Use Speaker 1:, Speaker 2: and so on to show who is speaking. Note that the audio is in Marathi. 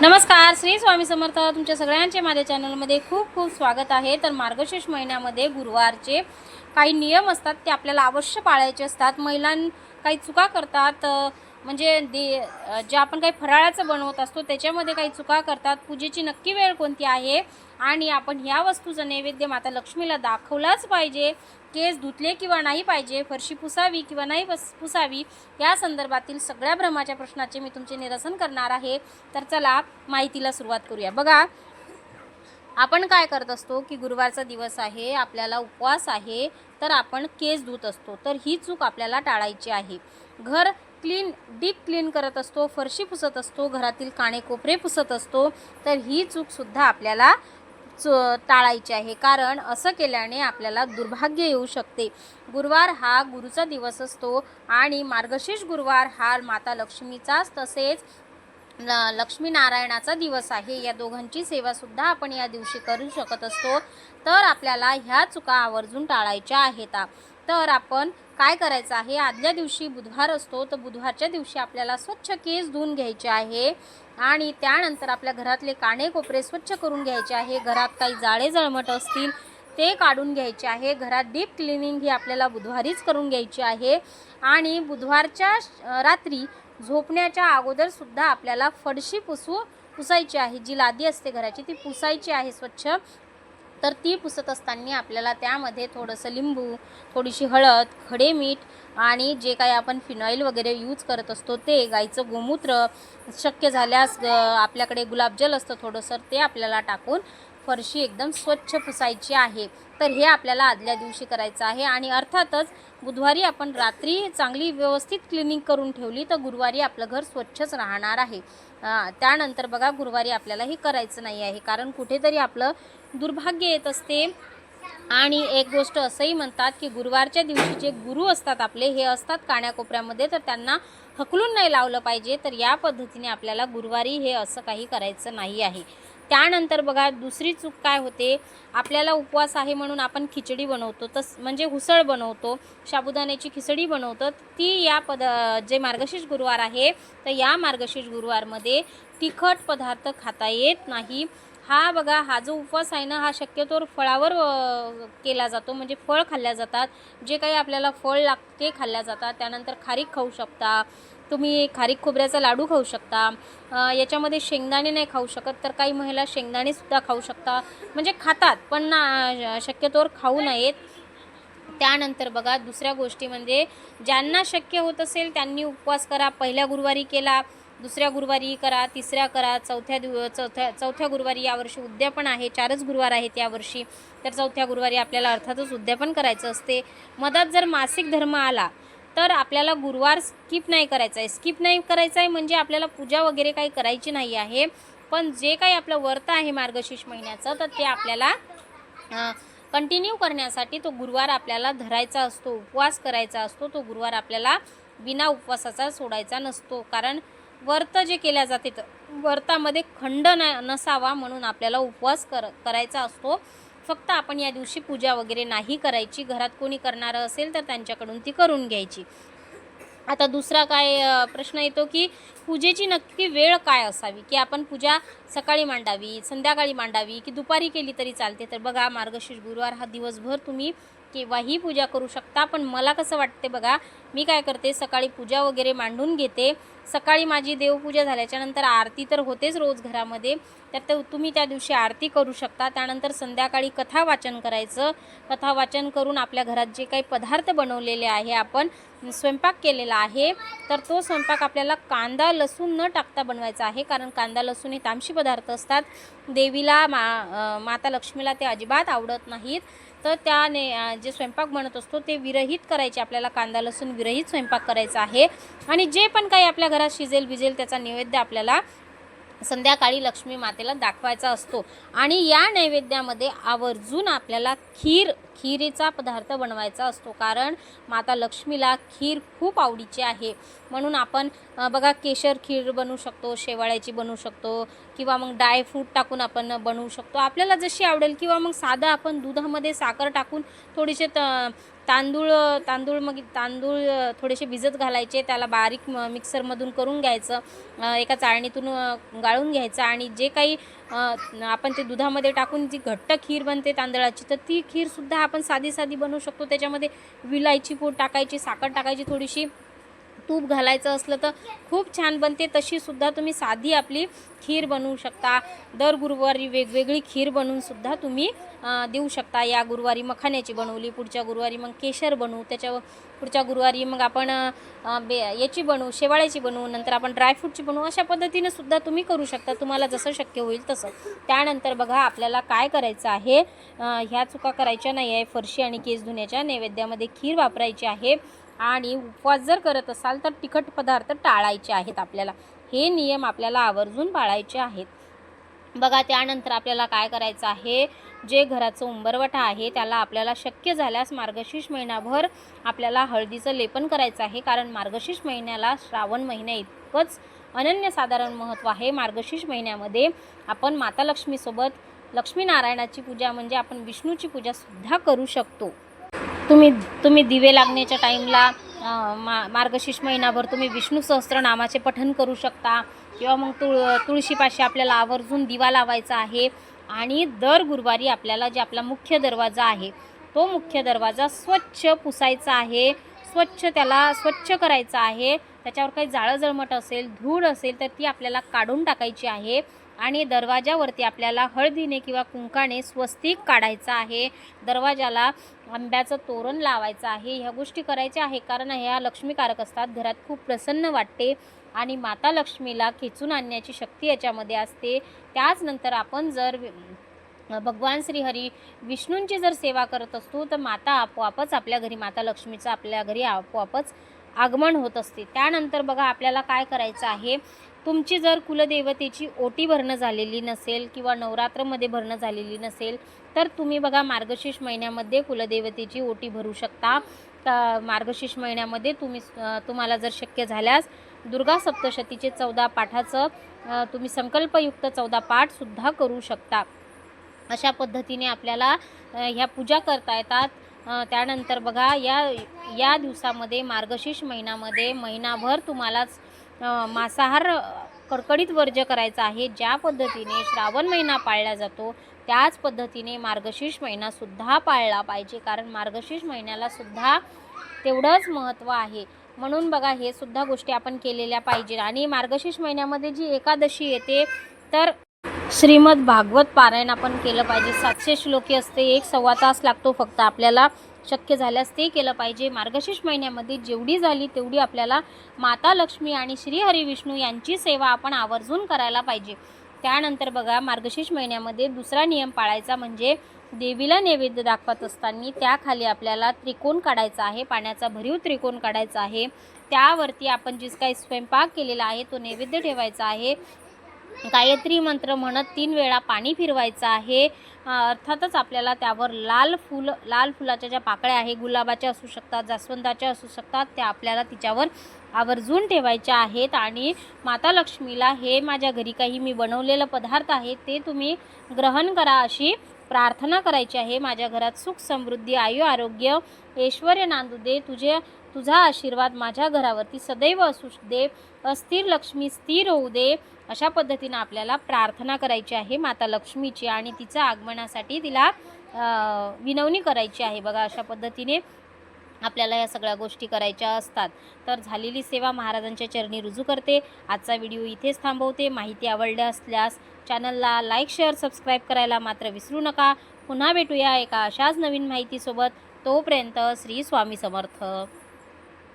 Speaker 1: नमस्कार श्री स्वामी समर्थ. तुमच्या सगळ्यांचे माझ्या चॅनलमध्ये खूप खूप स्वागत आहे. तर मार्गशीर्ष महिन्यामध्ये गुरुवारचे काही नियम असतात ते आपल्याला अवश्य पाळायचे असतात. महिलां काही चुका करतात म्हणजे दे जे आपण काही फराळाचं बनवत असतो त्याच्यामध्ये काही चुका करतात. पूजेची नक्की वेळ कोणती आहे? आणि आपण ह्या वस्तूचं नैवेद्य माता लक्ष्मीला दाखवलाच पाहिजे. केस धुतले किंवा नाही पाहिजे फरशी पुसावी किंवा नाही पुसावी या संदर्भातील सगळ्या भ्रमाच्या प्रश्नाचे मी तुमचे निरसन करणार आहे. तर चला माहितीला सुरुवात करूया. बघा आपण काय करत असतो की गुरुवारचा दिवस आहे आपल्याला उपवास आहे तर आपण केस धुत असतो. तर ही चूक आपल्याला टाळायची आहे. घर क्लीन डीप क्लीन करत असतो फरशी पुसत असतो घरातील काणेकोपरे पुसत असतो तर ही चूकसुद्धा आपल्याला च टाळायची आहे. कारण असं केल्याने आपल्याला दुर्भाग्य येऊ शकते. गुरुवार हा गुरुचा दिवस असतो आणि मार्गशीर्ष गुरुवार हा माता लक्ष्मीचाच तसेच ल- लक्ष्मीनारायणाचा दिवस आहे. या दोघांची सेवासुद्धा आपण या दिवशी करू शकत असतो. तर आपल्याला ह्या चुका आवर्जून टाळायच्या आहेत. तर आपण काय करायचं आहे? आदल्या दिवशी बुधवार असतो तर बुधवारच्या दिवशी आपल्याला स्वच्छ केस धुवून घ्यायचे आहे आणि त्यानंतर आपल्या घरातले काणे कोपरे स्वच्छ करून घ्यायचे आहे. घरात काही जाळे जळमट असतील ते काढून घ्यायचे आहे. घरात डीप क्लिनिंग ही आपल्याला बुधवारीच करून घ्यायची आहे आणि बुधवारच्या रात्री झोपण्याच्या अगोदरसुद्धा आपल्याला फडशी पुसू पुसायची आहे. जी लादी असते घराची ती पुसायची आहे स्वच्छ. तर ती पुसत असताना आपल्याला त्यामध्ये थोडंसं लिंबू थोडीशी हळद खडे मीठ आणि जे काही आपण फिनॉईल वगैरे यूज करत असतो ते गाईचं गोमूत्र शक्य झाल्यास आपल्याकडे गुलाबजल असतं थोडंसं ते आपल्याला टाकून फरशी एकदम स्वच्छ पुसायची आहे. तर हे आपल्याला आदल्या दिवशी करायचं आहे आणि अर्थातच बुधवारी आपण रात्री चांगली व्यवस्थित क्लिनिंग करून ठेवली तर गुरुवारी आपलं घर स्वच्छच राहणार आहे. त्यानंतर बघा गुरुवारी आपल्याला हे करायचं नाही आहे. कारण कुठेतरी आपलं दुर्भाग्य येत असते. आणि एक गोष्ट असंही म्हणतात की गुरुवारच्या दिवशी जे गुरु असतात आपले हे असतात काण्याकोपऱ्यामध्ये तर त्यांना हकलून नाही लावलं पाहिजे. तर या पद्धतीने आपल्याला गुरुवारी हे असं काही करायचं नाही आहे. त्यानंतर बघा दुसरी चूक काय होते? आपल्याला उपवास आहे म्हणून आपण खिचडी बनवतो तस म्हणजे हुसळ बनवतो साबुदाण्याची खिचडी बनवतो. ती या पद जे मार्गशीर्ष गुरुवार आहे तर या मार्गशीर्ष गुरुवारमध्ये तिखट पदार्थ खाता येत नाही. हा बघा हा जो उपवास आहे ना हा शक्यतोवर फळावर केला जातो. म्हणजे फळ खाल्ल्या जातात. जे काही आपल्याला फळ लागते खाल्ल्या जातात. त्यानंतर खारीक खाऊ शकता. तुम्ही खारीक खोबऱ्याचा लाडू खाऊ शकता. याच्यामध्ये शेंगदाणे नाही खाऊ शकत तर काही महिला शेंगदाणेसुद्धा खाऊ शकता. म्हणजे खातात पण ना शक्यतोवर खाऊ नयेत. त्यानंतर बघा दुसऱ्या गोष्टी म्हणजे ज्यांना शक्य होत असेल त्यांनी उपवास करा. पहिल्या गुरुवारी केला दुसऱ्या गुरुवारी करा तिसऱ्या करा चौथ्या दिव चौथ्या चौथ्या गुरुवारी यावर्षी उद्यापन आहे. चारच गुरुवार आहेत यावर्षी तर चौथ्या गुरुवारी आपल्याला अर्थातच उद्यापन करायचं असते. मधात जर मासिक धर्म आला तर आपल्याला गुरुवार स्किप नाही करायचा आहे स्किप नाही करायचं आहे म्हणजे आपल्याला पूजा वगैरे काही करायची नाही आहे. पण जे काही आपलं व्रत आहे मार्गशीर्ष महिन्याचं तर ते आपल्याला कंटिन्यू करण्यासाठी तो गुरुवार आपल्याला धरायचा असतो उपवास करायचा असतो. तो गुरुवार आपल्याला बिना उपवासाचा सोडायचा नसतो. कारण व्रत जे केल्या जाते तर व्रतामध्ये खंड न नसावा म्हणून आपल्याला उपवास कर करायचा असतो. फक्त आपण या दिवशी पूजा वगैरे नाही करायची घरात कोणी करणारं असेल तर त्यांच्याकडून ती करून घ्यायची. आता दुसरा काय प्रश्न येतो की पूजेची नक्की वेळ काय असावी? की आपण पूजा सकाळी मांडावी संध्याकाळी मांडावी की दुपारी केली तरी चालते? तर बघा मार्गशीर्ष गुरुवार हा दिवसभर तुम्ही केव्हाही पूजा करू शकता. पण मला कसं वाटते बघा मी काय करते सकाळी पूजा वगैरे मांडून घेते. सकाळी माझी देवपूजा झाल्याच्यानंतर आरती तर होतेच रोज घरामध्ये. तर तुम्ही त्या दिवशी आरती करू शकता. त्यानंतर संध्याकाळी कथा वाचन करायचं. कथा वाचन करून आपल्या घरात जे काही पदार्थ बनवलेले आहे आपण स्वयंपाक केलेला आहे तर तो स्वयंपाक आपल्याला कांदा लसूण न टाकता बनवायचा आहे. कारण कांदा लसूण हे तामशी पदार्थ असतात. देवीला मा माता लक्ष्मीला ते अजिबात आवडत नाहीत. तर त्याने जे स्वयंपाक बनत असतो ते विरहित करायचे. आपल्याला कांदा लसूण विरहित स्वयंपाक करायचा आहे. आणि जे पण काही आपल्या घरात शिजेल बिजेल त्याचा नैवेद्य आपल्याला संध्याकाळी लक्ष्मी मातेला दाखवायचा असतो. आणि या नैवेद्यामध्ये आवर्जून आपल्याला खीर खिरीचा पदार्थ बनवायचा असतो. कारण माता लक्ष्मीला खीर खूप आवडीची आहे. म्हणून आपण बघा केशर खीर बनवू शकतो शेवाळ्याची बनवू शकतो किंवा मग ड्रायफ्रूट टाकून आपण बनवू शकतो. आपल्याला जशी आवडेल किंवा मग साधं आपण दुधामध्ये साखर टाकून थोडीसे त तांदूळ तांदूळ मग तांदूळ थोडेसे भिजत घालायचे त्याला बारीक म- मिक्सरमधून करून घ्यायचं एका चाळणीतून गाळून घ्यायचं आणि जे काही आपण ते दुधामध्ये टाकून जी घट्ट खीर बनते तांदळाची तर ती खीरसुद्धा आपण साधी साधी बनवू शकतो. त्याच्यामध्ये विलायची पूड टाकायची साखर टाकायची थोडीशी तूप घालायचं असलं तर खूप छान बनते. तशीसुद्धा तुम्ही साधी आपली खीर बनवू शकता. दर गुरुवारी वेगवेगळी खीर बनवूनसुद्धा तुम्ही देऊ शकता. या गुरुवारी मखाण्याची बनवली पुढच्या गुरुवारी मग केशर बनवू त्याच्या पुढच्या गुरुवारी मग आपण बे याची बनवू शेवाळ्याची बनवू नंतर आपण ड्रायफ्रूटची बनवू अशा पद्धतीने सुद्धा तुम्ही करू शकता. तुम्हाला जसं शक्य होईल तसं. त्यानंतर बघा आपल्याला काय करायचं आहे? ह्या चुका करायच्या नाही आहे फरशी आणि केस धुण्याच्या नैवेद्यामध्ये खीर वापरायची आहे. आणि उपवास जर करत असाल तर तिखट पदार्थ टाळायचे आहेत आपल्याला. हे नियम आपल्याला आवर्जून पाळायचे आहेत. बघा त्यानंतर आपल्याला काय करायचं आहे? जे घराचं उंबरवटा आहे त्याला आपल्याला शक्य झाल्यास मार्गशीर्ष महिनाभर आपल्याला हळदीचं लेपन करायचं आहे. कारण मार्गशीर्ष महिन्याला श्रावण महिन्या इतकंच अनन्यसाधारण महत्त्व आहे. मार्गशीर्ष महिन्यामध्ये आपण माता लक्ष्मीसोबत लक्ष्मीनारायणाची पूजा म्हणजे आपण विष्णूची पूजासुद्धा करू शकतो. तुम्ही तुम्ही दिवे लागण्याच्या टाईमला मा मार्गशीर्ष महिनाभर तुम्ही विष्णू सहस्त्रनामाचे पठन करू शकता. किंवा मग तुळ तुळशीपाशी आपल्याला आवर्जून दिवा लावायचा आहे. आणि दर गुरुवारी आपल्याला जे आपला मुख्य दरवाजा आहे तो मुख्य दरवाजा स्वच्छ पुसायचा आहे. स्वच्छ त्याला स्वच्छ करायचा आहे. त्याच्यावर काही जाळं जळमट असेल धूळ असेल तर ती आपल्याला काढून टाकायची आहे. आणि दरवाजावरती आपल्याला हळदीने किंवा कुंकाने स्वस्तिक काढायचं आहे. दरवाजाला आंब्याचं तोरण लावायचं आहे. ह्या गोष्टी करायच्या आहे कारण ह्या लक्ष्मीकारक असतात. घरात खूप प्रसन्न वाटते आणि माता लक्ष्मीला खेचून आणण्याची शक्ती याच्यामध्ये असते. त्याचनंतर आपण जर भगवान श्रीहरी विष्णूंची जर सेवा करत असतो तर माता आपोआपच आपल्या घरी माता लक्ष्मीचं आपल्या घरी आपोआपच आगमन होत असते. त्यानंतर बघा आपल्याला काय करायचं आहे? तुमची जर कुलदेवतेची ओटी भरणं झालेली नसेल किंवा नवरात्रमध्ये भरणं झालेली नसेल तर तुम्ही बघा मार्गशीर्ष महिन्यामध्ये कुलदेवतेची ओटी भरू शकता. का मार्गशीर्ष महिन्यामध्ये तुम्ही तुम्हाला जर शक्य झाल्यास दुर्गा सप्तशतीचे चौदा पाठाचं तुम्ही संकल्पयुक्त चौदा पाठसुद्धा करू शकता. अशा पद्धतीने आपल्याला ह्या पूजा करता येतात. त्यानंतर बघा या या दिवसामध्ये मार्गशीर्ष महिन्यामध्ये महिनाभर तुम्हालाच मांसाहार कडकडीत वर्ज्य करायचा आहे. ज्या पद्धतीने श्रावण महिना पाळला जातो त्याच पद्धतीने मार्गशीर्ष महिनासुद्धा पाळला पाहिजे. कारण मार्गशीर्ष महिन्यालासुद्धा तेवढंच महत्त्व आहे. म्हणून बघा हे सुद्धा गोष्टी आपण केलेल्या पाहिजे आणि मार्गशीर्ष महिन्यामध्ये जी एकादशी येते तर श्रीमद भागवत पारायण आपण केलं पाहिजे. सातशे श्लोकी असते एक सव्वा तास लागतो फक्त आपल्याला. शक्य झाल्यास ते केलं पाहिजे. मार्गशीर्ष महिन्यामध्ये जेवढी झाली तेवढी आपल्याला माता लक्ष्मी आणि श्री हरी विष्णू यांची सेवा आपण आवर्जून करायला पाहिजे. त्यानंतर बघा मार्गशीर्ष महिन्यामध्ये दुसरा नियम पाळायचा म्हणजे देवीला नैवेद्य दाखवत असताना त्याखाली आपल्याला त्रिकोण काढायचा आहे. पाण्याचा भरीव त्रिकोण काढायचा आहे. त्यावरती आपण जे काही स्वयंपाक केलेला आहे तो नैवेद्य ठेवायचा आहे. गायत्री मंत्र म्हणत तीन वेळा पाणी फिरवायचं आहे. अर्थातच आपल्याला त्यावर लाल फुल लाल फुलाच्या ज्या पाकळ्या आहे गुलाबाच्या असू शकतात जास्वंदाच्या असू शकतात त्या आपल्याला तिच्यावर आवर्जून ठेवायच्या आहेत. आणि माता लक्ष्मीला हे माझ्या घरी काही मी बनवलेलं पदार्थ आहे ते तुम्ही ग्रहण करा अशी प्रार्थना करायची आहे. माझ्या घरात सुख समृद्धी आयु आरोग्य ऐश्वर नांदू दे तुझे तुझा आशीर्वाद माझ्या घरावरती सदैव असू दे अस्थिर लक्ष्मी स्थिर होऊ दे अशा पद्धतीनं आपल्याला प्रार्थना करायची आहे. माता लक्ष्मीची आणि तिच्या आगमनासाठी तिला विनवणी करायची आहे. बघा अशा पद्धतीने आपल्याला या सगळ्या गोष्टी करायच्या असतात. तर झालेली सेवा महाराजांच्या चरणी रुजू करते. आजचा व्हिडिओ इथेच थांबवते. माहिती आवडल्या असल्यास चॅनलला लाईक शेअर सबस्क्राईब करायला मात्र विसरू नका. पुन्हा भेटूया एका अशाच नवीन माहितीसोबत. तोपर्यंत श्री स्वामी समर्थ.